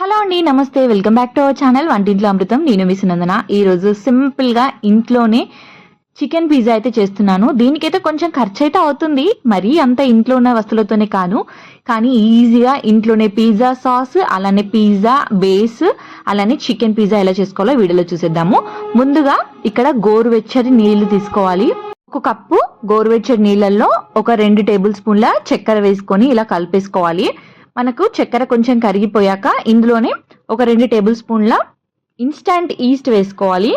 Hello అండి నమస్తే. Welcome back to our channel వంటింట్లో అమృతం నేను మీ సునందన. ఈరోజు సింపుల్గా ఇంట్లోనే చికెన్ పిజ్జా అయితే చేస్తున్నాను. దీనికైతే కొంచెం ఖర్చు అయితే అవుతుంది. మరీ అంత ఇంట్లో ఉన్న వస్తువులతోనే కాను కానీ ఈజీగా ఇంట్లోనే పిజ్జా సాస్ అలానే పిజ్జా బేస్ అలానే చికెన్ పిజ్జా ఎలా చేసుకోవాలో వీడియోలో చూసేద్దాము. ముందుగా ఇక్కడ గోరువెచ్చని నీళ్ళు తీసుకోవాలి. ఒక కప్పు గోరువెచ్చని నీళ్ళల్లో ఒక రెండు టేబుల్ స్పూన్ల చక్కెర వేసుకొని ఇలా కలిపేసుకోవాలి. మనకు చక్కెర కొంచెం కరిగిపోయాక ఇందులోనే ఒక రెండు టేబుల్ స్పూన్ల ఇన్స్టంట్ ఈస్ట్ వేసుకోవాలి.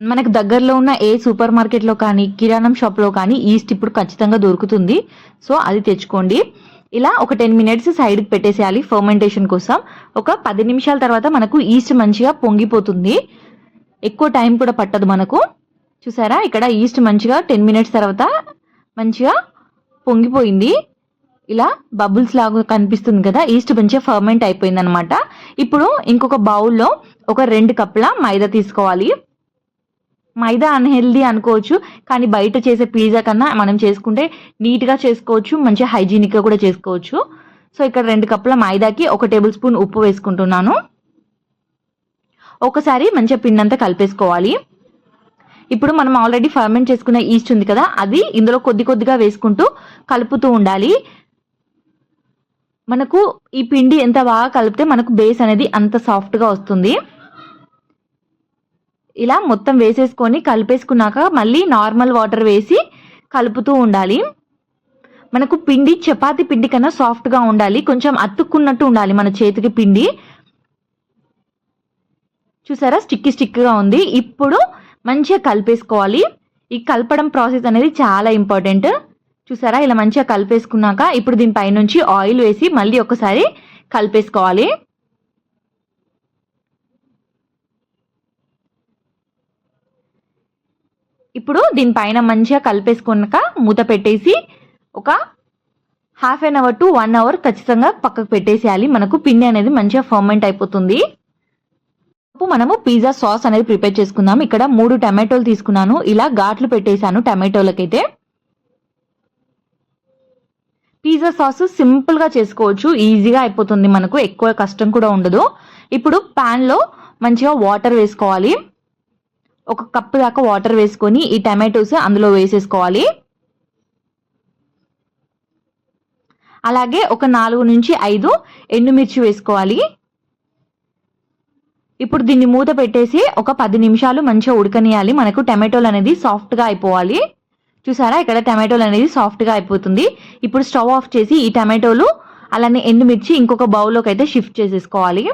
మనకు దగ్గరలో ఉన్న ఏ సూపర్ మార్కెట్లో కానీ కిరాణం షాప్లో కానీ ఈస్ట్ ఇప్పుడు ఖచ్చితంగా దొరుకుతుంది. సో అది తెచ్చుకోండి. ఇలా ఒక టెన్ మినిట్స్ సైడ్కి పెట్టేసేయాలి ఫర్మెంటేషన్ కోసం. ఒక పది నిమిషాల తర్వాత మనకు ఈస్ట్ మంచిగా పొంగిపోతుంది. ఎక్కువ టైం కూడా పట్టదు మనకు. చూసారా? ఇక్కడ ఈస్ట్ మంచిగా టెన్ మినిట్స్ తర్వాత మంచిగా పొంగిపోయింది. ఇలా బబుల్స్ లాగా కనిపిస్తుంది కదా ఈస్ట్ మంచిగా ఫర్మెంట్ అయిపోయింది అనమాట ఇప్పుడు ఇంకొక బౌల్లో ఒక రెండు కప్పుల మైదా తీసుకోవాలి. మైదా అన్హెల్దీ అనుకోవచ్చు కానీ బయట చేసే పిజ్జా కన్నా మనం చేసుకుంటే నీట్గా చేసుకోవచ్చు మంచిగా హైజీనిక్గా కూడా చేసుకోవచ్చు. సో ఇక్కడ రెండు కప్పుల మైదాకి ఒక టేబుల్ స్పూన్ ఉప్పు వేసుకుంటున్నాను. ఒకసారి మంచిగా పిండంతా కలిపేసుకోవాలి. ఇప్పుడు మనం ఆల్రెడీ ఫర్మెంట్ చేసుకున్న ఈస్ట్ ఉంది కదా అది ఇందులో కొద్ది కొద్దిగా వేసుకుంటూ కలుపుతూ ఉండాలి. మనకు ఈ పిండి ఎంత బాగా కలిపితే మనకు బేస్ అనేది అంత సాఫ్ట్గా వస్తుంది. ఇలా మొత్తం వేసేసుకొని కలిపేసుకున్నాక మళ్ళీ నార్మల్ వాటర్ వేసి కలుపుతూ ఉండాలి. మనకు పిండి చపాతి పిండి కన్నా సాఫ్ట్గా ఉండాలి. కొంచెం అతుక్కున్నట్టు ఉండాలి మన చేతికి పిండి. చూసారా? స్టిక్కి స్టిక్గా ఉంది. ఇప్పుడు మంచిగా కలిపేసుకోవాలి. ఈ కలపడం ప్రాసెస్ అనేది చాలా ఇంపార్టెంట్ చూసారా? ఇలా మంచిగా కలిపేసుకున్నాక ఇప్పుడు దీనిపై నుంచి ఆయిల్ వేసి మళ్ళీ ఒకసారి కలిపేసుకోవాలి. ఇప్పుడు దీనిపైన మంచిగా కలిపేసుకున్నాక మూత పెట్టేసి ఒక half an hour to one hour ఖచ్చితంగా పక్కకు పెట్టేసేయాలి. మనకు పిండి అనేది మంచిగా ఫర్మెంట్ అయిపోతుంది. మనము పిజ్జా సాస్ అనేది ప్రిపేర్ చేసుకుందాం. ఇక్కడ మూడు టమాటోలు తీసుకున్నాను. ఇలా ఘాట్లు పెట్టేశాను టమాటోలకైతే. పిజ్జా సాస్ సింపుల్గా చేసుకోవచ్చు. ఈజీగా అయిపోతుంది మనకు. ఎక్కువ కష్టం కూడా ఉండదు. ఇప్పుడు ప్యాన్లో మంచిగా వాటర్ వేసుకోవాలి. ఒక కప్పు దాకా వాటర్ వేసుకొని ఈ టమాటోస్ అందులో వేసేసుకోవాలి. అలాగే ఒక నాలుగు నుంచి ఐదు ఎండుమిర్చి వేసుకోవాలి. ఇప్పుడు దీన్ని మూత పెట్టేసి ఒక పది నిమిషాలు మంచిగా ఉడకనియాలి. మనకు టమాటోలు అనేది సాఫ్ట్గా అయిపోవాలి. చూసారా? ఇక్కడ టమాటోలు అనేది సాఫ్ట్గా అయిపోతుంది. ఇప్పుడు స్టవ్ ఆఫ్ చేసి ఈ టమాటోలు అలానే ఎండుమిర్చి ఇంకొక బౌల్లోకి అయితే షిఫ్ట్ చేసేసుకోవాలి.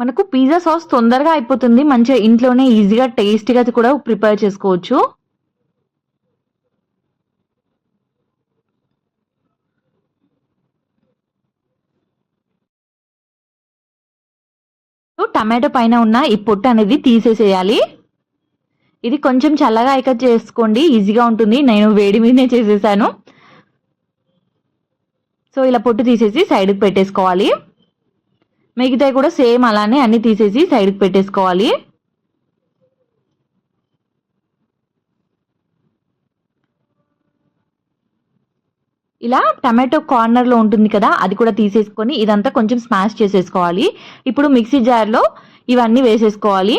మనకు పిజ్జా సాస్ తొందరగా అయిపోతుంది. మంచిగా ఇంట్లోనే ఈజీగా టేస్టీగా కూడా ప్రిపేర్ చేసుకోవచ్చు. టమాటో పైన ఉన్న ఈ పొట్టు అనేది తీసేసేయాలి. ఇది కొంచెం చల్లగా ఇక చేసుకోండి. ఈజీగా ఉంటుంది. నేను వేడి మీదనే చేసేసాను. సో ఇలా పొట్టు తీసేసి సైడ్కి పెట్టేసుకోవాలి. మిగతాయి కూడా సేమ్ అలానే అన్ని తీసేసి సైడ్కి పెట్టేసుకోవాలి. ఇలా టమాటో కార్నర్లో ఉంటుంది కదా అది కూడా తీసేసుకొని ఇదంతా కొంచెం స్మాష్ చేసేసుకోవాలి. ఇప్పుడు మిక్సీ జార్లో ఇవన్నీ వేసేసుకోవాలి.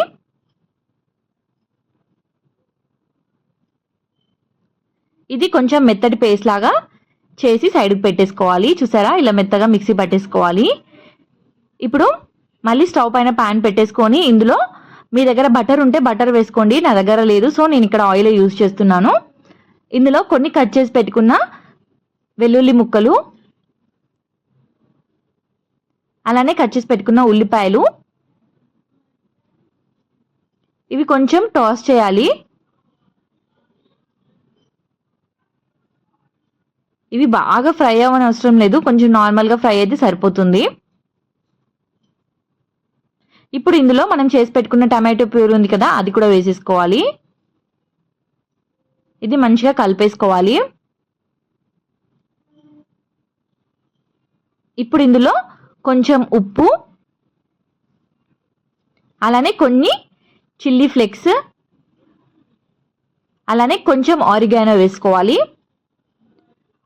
ఇది కొంచెం మెత్తటి పేస్ట్ లాగా చేసి సైడ్కి పెట్టేసుకోవాలి. చూసారా? ఇలా మెత్తగా మిక్సీ పట్టేసుకోవాలి. ఇప్పుడు మళ్ళీ స్టవ్ పైన ప్యాన్ పెట్టేసుకొని ఇందులో మీ దగ్గర బటర్ ఉంటే బటర్ వేసుకోండి నా దగ్గర లేదు సో నేను ఇక్కడ ఆయిల్ యూజ్ చేస్తున్నాను. ఇందులో కొన్ని కట్ చేసి పెట్టుకున్న వెల్లుల్లి ముక్కలు. అలానే కట్ చేసి పెట్టుకున్న ఉల్లిపాయలు. ఇవి కొంచెం టాస్ చేయాలి. ఇవి బాగా ఫ్రై అవ్వని అవసరం లేదు. కొంచెం నార్మల్గా ఫ్రై అయితే సరిపోతుంది. ఇప్పుడు ఇందులో మనం చేసి పెట్టుకున్న టమాటో ప్యూర్ ఉంది కదా అది కూడా వేసేసుకోవాలి. ఇది మంచిగా కలిపేసుకోవాలి. ఇప్పుడు ఇందులో కొంచెం ఉప్పు అలానే కొన్ని చిల్లీ ఫ్లేక్స్ అలానే కొంచెం ఆరిగానో వేసుకోవాలి.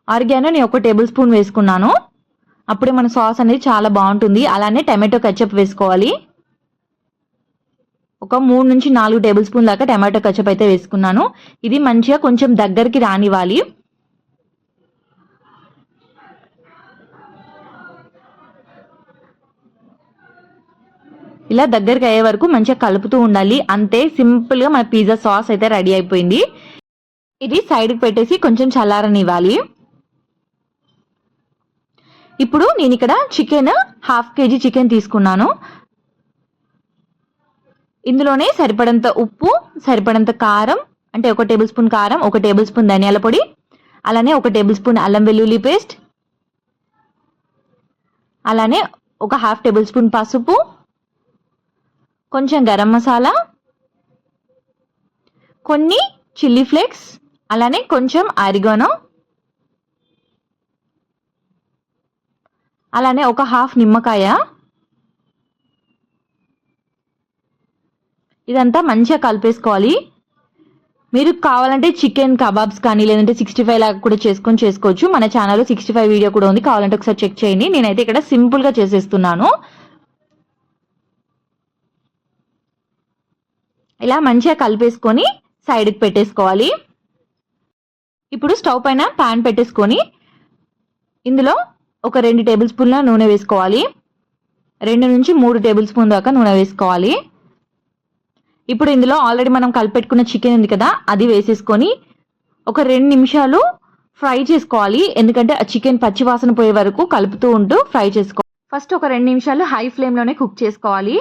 ఆరిగానో నేను ఒక టేబుల్ స్పూన్ వేసుకున్నాను. అప్పుడే మన సాస్ అనేది చాలా బాగుంటుంది. అలానే టమాటో కచ్చప్ వేసుకోవాలి. ఒక మూడు నుంచి నాలుగు టేబుల్ స్పూన్ దాకా టమాటో కచ్చప్ అయితే వేసుకున్నాను. ఇది మంచిగా కొంచెం దగ్గరికి రానివ్వాలి. ఇలా దగ్గరికి అయ్యే వరకు మంచిగా కలుపుతూ ఉండాలి. అంతే సింపుల్గా మన పిజ్జా సాస్ అయితే రెడీ అయిపోయింది. ఇది సైడ్కి పెట్టేసి కొంచెం చల్లారనివ్వాలి. ఇప్పుడు నేను ఇక్కడ చికెన్ హాఫ్ కేజీ చికెన్ తీసుకున్నాను. ఇందులోనే సరిపడంత ఉప్పు సరిపడంత కారం అంటే ఒక టేబుల్ స్పూన్ కారం ఒక టేబుల్ స్పూన్ ధనియాల పొడి అలానే ఒక టేబుల్ స్పూన్ అల్లం వెల్లుల్లి పేస్ట్ అలానే ఒక హాఫ్ టేబుల్ స్పూన్ పసుపు కొంచెం గరం మసాలా కొన్ని చిల్లీ ఫ్లేక్స్ అలానే కొంచెం ఆరిగానో. అలానే ఒక హాఫ్ నిమ్మకాయ. ఇదంతా మంచిగా కలిపేసుకోవాలి. మీరు కావాలంటే చికెన్ కబాబ్స్ కానీ లేదంటే సిక్స్టీ ఫైవ్ లాగా కూడా చేసుకొని చేసుకోవచ్చు. మన ఛానల్లో సిక్స్టీ ఫైవ్ వీడియో కూడా ఉంది. కావాలంటే ఒకసారి చెక్ చేయండి. నేనైతే ఇక్కడ సింపుల్గా చేసేస్తున్నాను. ఇలా మంచిగా కలిపేసుకొని సైడ్కి పెట్టేసుకోవాలి. ఇప్పుడు స్టవ్ పైన ప్యాన్ పెట్టేసుకొని ఇందులో ఒక రెండు టేబుల్ స్పూన్ల నూనె వేసుకోవాలి. రెండు నుంచి మూడు టేబుల్ స్పూన్ దాకా నూనె వేసుకోవాలి. ఇప్పుడు ఇందులో ఆల్రెడీ మనం కలిపెట్టుకున్న చికెన్ ఉంది కదా అది వేసేసుకొని ఒక రెండు నిమిషాలు ఫ్రై చేసుకోవాలి. ఎందుకంటే ఆ చికెన్ పచ్చివాసన పోయే వరకు కలుపుతూ ఉంటూ ఫ్రై చేసుకోవాలి ఫస్ట్ ఒక రెండు నిమిషాలు హై ఫ్లేమ్లోనే కుక్ చేసుకోవాలి.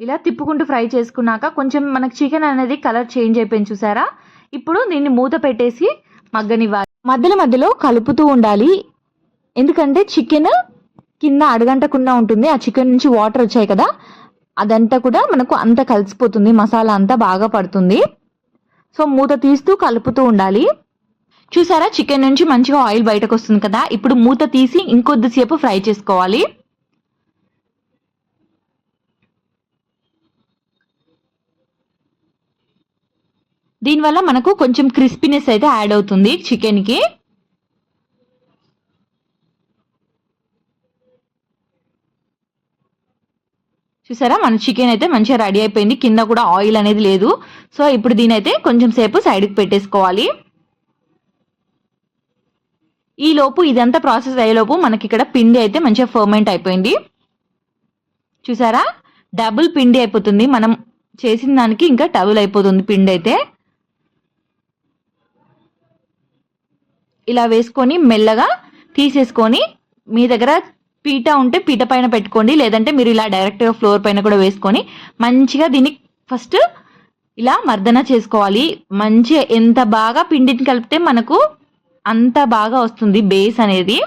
ఇలా తిప్పుకుంటూ ఫ్రై చేసుకున్నాక కొంచెం మనకు చికెన్ అనేది కలర్ చేంజ్ అయిపోయింది చూసారా? ఇప్పుడు దీన్ని మూత పెట్టేసి మగ్గనివ్వాలి. మధ్యలో మధ్యలో కలుపుతూ ఉండాలి. ఎందుకంటే చికెన్ కింద అడగంటకుండా ఉంటుంది. ఆ చికెన్ నుంచి వాటర్ వచ్చాయి కదా. అదంతా కూడా మనకు అంతా కలిసిపోతుంది. మసాలా అంతా బాగా పడుతుంది. సో మూత తీస్తూ కలుపుతూ ఉండాలి. చూసారా? చికెన్ నుంచి మంచిగా ఆయిల్ బయటకు వస్తుంది కదా. ఇప్పుడు మూత తీసి ఇంకొద్దిసేపు ఫ్రై చేసుకోవాలి. దీనివల్ల మనకు కొంచెం క్రిస్పీనెస్ అయితే యాడ్ అవుతుంది చికెన్కి. చూసారా? మన చికెన్ అయితే మంచిగా రెడీ అయిపోయింది. కింద కూడా ఆయిల్ అనేది లేదు. సో ఇప్పుడు దీని అయితే కొంచెం సేపు సైడ్కి పెట్టేసుకోవాలి. ఈ లోపు ఇదంతా ప్రాసెస్ అయ్యేలోపు మనకి ఇక్కడ పిండి అయితే మంచిగా ఫర్మెంట్ అయిపోయింది. చూసారా? డబుల్ పిండి అయిపోతుంది. మనం చేసిన దానికి ఇంకా డబుల్ అయిపోతుంది పిండి అయితే. ఇలా వేసుకొని మెల్లగా తీసేసుకొని మీ దగ్గర పీట ఉంటే పీట పైన పెట్టుకోండి. లేదంటే మీరు ఇలా డైరెక్ట్గా ఫ్లోర్ పైన కూడా వేసుకొని మంచిగా దీన్ని ఫస్ట్ ఇలా మర్దన చేసుకోవాలి. మంచిగా ఎంత బాగా పిండిని కలిపితే మనకు అంత బాగా వస్తుంది బేస్ అనేది.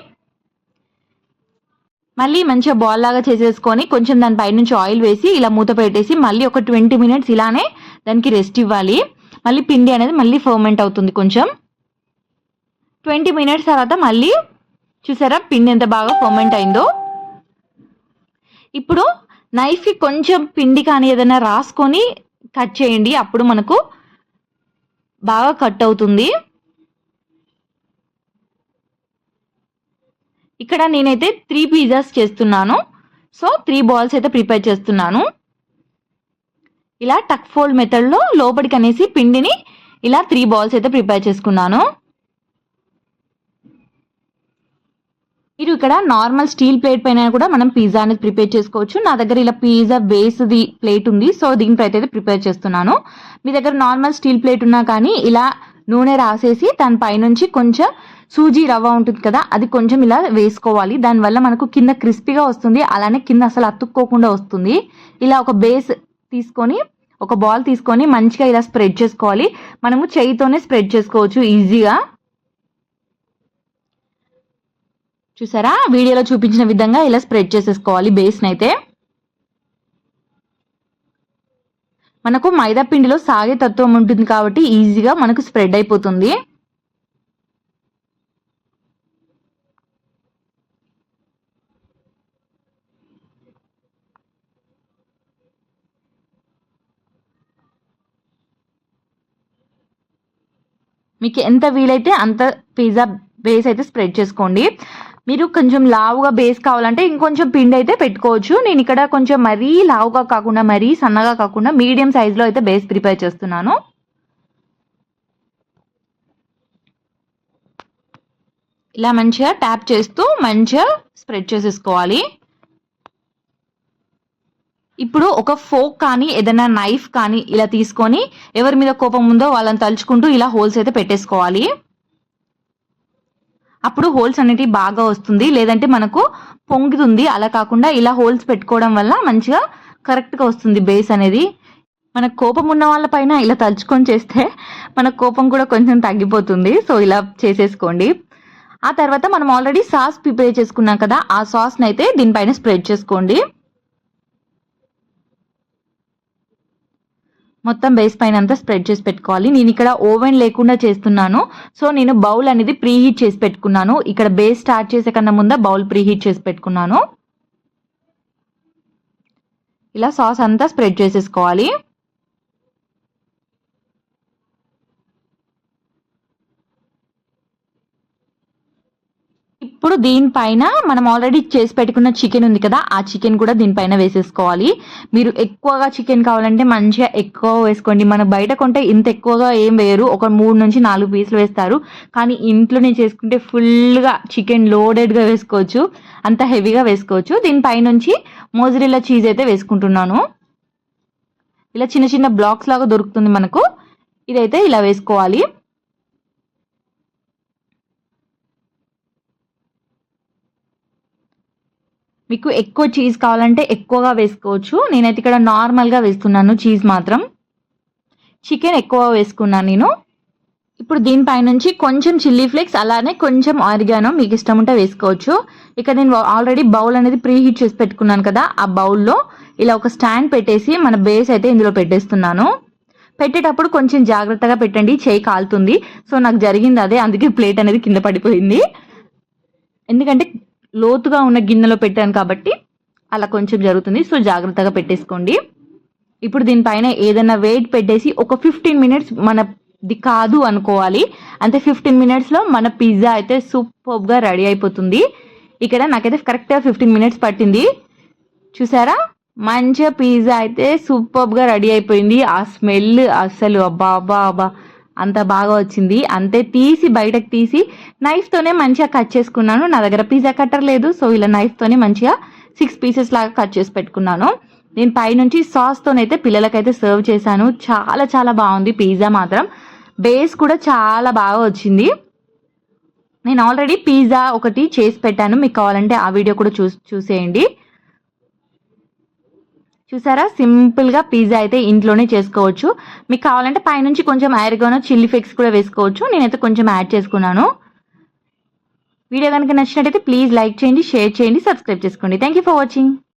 మళ్ళీ మంచిగా బాల్ లాగా చేసేసుకొని కొంచెం దాని పైనుంచి ఆయిల్ వేసి ఇలా మూత పెట్టేసి మళ్ళీ ఒక ట్వంటీ మినిట్స్ ఇలానే దానికి రెస్ట్ ఇవ్వాలి. మళ్ళీ పిండి అనేది మళ్ళీ ఫర్మెంట్ అవుతుంది కొంచెం. ట్వంటీ మినిట్స్ తర్వాత మళ్ళీ చూసారా పిండి ఎంత బాగా ఫర్మెంట్ అయిందో. ఇప్పుడు నైఫ్కి కొంచెం పిండి కానీ ఏదైనా రాసుకొని కట్ చేయండి. అప్పుడు మనకు బాగా కట్ అవుతుంది. ఇక్కడ నేనైతే త్రీ పిజ్జాస్ చేస్తున్నాను. సో త్రీ బాల్స్ అయితే ప్రిపేర్ చేస్తున్నాను. ఇలా టక్ ఫోల్డ్ మెథడ్లో లోపలికి అనేసి పిండిని ఇలా త్రీ బాల్స్ అయితే ప్రిపేర్ చేసుకున్నాను. మీరు ఇక్కడ నార్మల్ స్టీల్ ప్లేట్ పైన కూడా మనం పిజ్జా అనేది ప్రిపేర్ చేసుకోవచ్చు. నా దగ్గర ఇలా పిజ్జా బేస్ది ప్లేట్ ఉంది. సో దీనిపై అయితే ప్రిపేర్ చేస్తున్నాను. మీ దగ్గర నార్మల్ స్టీల్ ప్లేట్ ఉన్నా కానీ ఇలా నూనె రాసేసి దాని పైనుంచి కొంచెం సూజీ రవ్వ ఉంటుంది కదా అది కొంచెం ఇలా వేసుకోవాలి. దానివల్ల మనకు కింద క్రిస్పీగా వస్తుంది. అలానే కింద అసలు అతుక్కోకుండా వస్తుంది. ఇలా ఒక బేస్ తీసుకొని ఒక బాల్ తీసుకొని మంచిగా ఇలా స్ప్రెడ్ చేసుకోవాలి. మనము చేయితోనే స్ప్రెడ్ చేసుకోవచ్చు ఈజీగా చూసారా? వీడియోలో చూపించిన విధంగా ఇలా స్ప్రెడ్ చేసేసుకోవాలి బేస్ని అయితే. మనకు మైదా పిండిలో సాగే తత్వం ఉంటుంది కాబట్టి ఈజీగా మనకు స్ప్రెడ్ అయిపోతుంది. మీకు ఎంత వీలైతే అంత పిజ్జా బేస్ అయితే స్ప్రెడ్ చేసుకోండి. మీరు కొంచెం లావుగా బేస్ కావాలంటే ఇంకొంచెం పిండి అయితే పెట్టుకోవచ్చు. నేను ఇక్కడ కొంచెం మరీ లావుగా కాకుండా మరీ సన్నగా కాకుండా మీడియం సైజులో అయితే బేస్ ప్రిపేర్ చేస్తున్నాను. ఇలా మంచిగా ట్యాప్ చేస్తూ మంచిగా స్ప్రెడ్ చేసేసుకోవాలి. ఇప్పుడు ఒక ఫోక్ కానీ ఏదైనా నైఫ్ కానీ ఇలా తీసుకొని ఎవరి మీద కోపం ఉందో వాళ్ళని తలుచుకుంటూ ఇలా హోల్స్ అయితే పెట్టేసుకోవాలి. అప్పుడు హోల్స్ అనేటివి బాగా వస్తుంది. లేదంటే మనకు పొంగుతుంది. అలా కాకుండా ఇలా హోల్స్ పెట్టుకోవడం వల్ల మంచిగా కరెక్ట్గా వస్తుంది బేస్ అనేది. మన కోపం ఉన్న వాళ్ళపైన ఇలా తలుచుకొని చేస్తే మన కోపం కూడా కొంచెం తగ్గిపోతుంది. సో ఇలా చేసేసుకోండి. ఆ తర్వాత మనం ఆల్రెడీ సాస్ ప్రిపేర్ చేసుకున్నాం కదా. ఆ సాస్ని అయితే దీనిపైన స్ప్రెడ్ చేసుకోండి. మొత్తం బేస్ పైన అంతా స్ప్రెడ్ చేసి పెట్టుకోవాలి. నేను ఇక్కడ ఓవెన్ లేకుండా చేస్తున్నాను. సో నేను బౌల్ అనేది ప్రీ హీట్ చేసి పెట్టుకున్నాను. ఇక్కడ బేస్ స్టార్ట్ చేసే కన్నా ముందా బౌల్ ప్రీ హీట్ చేసి పెట్టుకున్నాను. ఇలా సాస్ అంతా స్ప్రెడ్ చేసేసుకోవాలి. ఇప్పుడు దీనిపైన మనం ఆల్రెడీ చేసి పెట్టుకున్న చికెన్ ఉంది కదా ఆ చికెన్ కూడా దీనిపైన వేసేసుకోవాలి. మీరు ఎక్కువగా చికెన్ కావాలంటే మంచిగా ఎక్కువ వేసుకోండి. మన బయట కొంటే ఇంత ఎక్కువగా ఏం వేయరు. ఒక మూడు నుంచి నాలుగు పీసులు వేస్తారు. కానీ ఇంట్లో నేను చేసుకుంటే ఫుల్గా చికెన్ లోడెడ్గా వేసుకోవచ్చు. అంత హెవీగా వేసుకోవచ్చు. దీనిపైనుంచి మోజరిల్లా చీజ్ అయితే వేసుకుంటున్నాను. ఇలా చిన్న చిన్న బ్లాక్స్ లాగా దొరుకుతుంది మనకు. ఇదైతే ఇలా వేసుకోవాలి. మీకు ఎక్కువ చీజ్ కావాలంటే ఎక్కువగా వేసుకోవచ్చు. నేనైతే ఇక్కడ నార్మల్గా వేస్తున్నాను చీజ్ మాత్రం. చికెన్ ఎక్కువ వేసుకున్నాను నేను. ఇప్పుడు దీనిపైనుంచి కొంచెం చిల్లీ ఫ్లేక్స్ అలానే కొంచెం ఆరిగానో మీకు ఇష్టం ఉంటే వేసుకోవచ్చు. ఇక్కడ నేను ఆల్రెడీ బౌల్ అనేది ప్రీ హీట్ చేసి పెట్టుకున్నాను కదా ఆ బౌల్లో ఇలా ఒక స్టాండ్ పెట్టేసి మన బేస్ అయితే ఇందులో పెట్టేస్తున్నాను. పెట్టేటప్పుడు కొంచెం జాగ్రత్తగా పెట్టండి చేయి కాలుతుంది. సో నాకు జరిగింది అదే అందుకే ప్లేట్ అనేది కింద పడిపోయింది. ఎందుకంటే లోతుగా ఉన్న గిన్నెలో పెట్టాను కాబట్టి అలా కొంచెం జరుగుతుంది. సో జాగ్రత్తగా పెట్టేసుకోండి. ఇప్పుడు దీనిపైన ఏదైనా వెయిట్ పెట్టేసి ఒక ఫిఫ్టీన్ మినిట్స్ మనది కాదు అనుకోవాలి. అంటే ఫిఫ్టీన్ మినిట్స్లో మన పిజ్జా అయితే సూపర్గా రెడీ అయిపోతుంది. ఇక్కడ నాకైతే కరెక్ట్గా ఫిఫ్టీన్ మినిట్స్ పట్టింది. చూసారా? మంచిగా పిజ్జా అయితే సూపర్గా రెడీ అయిపోయింది. ఆ స్మెల్ అసలు అబ్బా అబ్బా అబ్బా. అంత బాగా వచ్చింది. అంతే తీసి బయటకు తీసి నైఫ్తోనే మంచిగా కట్ చేసుకున్నాను. నా దగ్గర పిజ్జా కట్టర్ లేదు. సో ఇలా నైఫ్తోనే మంచిగా సిక్స్ పీసెస్ లాగా కట్ చేసి పెట్టుకున్నాను. నేను పైనుంచి సాస్తోనైతే పిల్లలకైతే సర్వ్ చేశాను. చాలా చాలా బాగుంది పిజ్జా మాత్రం. బేస్ కూడా చాలా బాగా వచ్చింది. నేను ఆల్రెడీ పిజ్జా ఒకటి చేసి పెట్టాను. మీకు కావాలంటే ఆ వీడియో కూడా చూ చూసేయండి. చూసారా? సింపుల్గా పిజ్జా అయితే ఇంట్లోనే చేసుకోవచ్చు. మీకు కావాలంటే పైనుంచి కొంచెం ఐరగానో చిల్లీ ఫ్లేక్స్ కూడా వేసుకోవచ్చు. నేనైతే కొంచెం యాడ్ చేసుకున్నాను. వీడియో కనుక నచ్చినట్టయితే ప్లీజ్ లైక్ చేయండి షేర్ చేయండి సబ్స్క్రైబ్ చేసుకోండి. Thank for watching.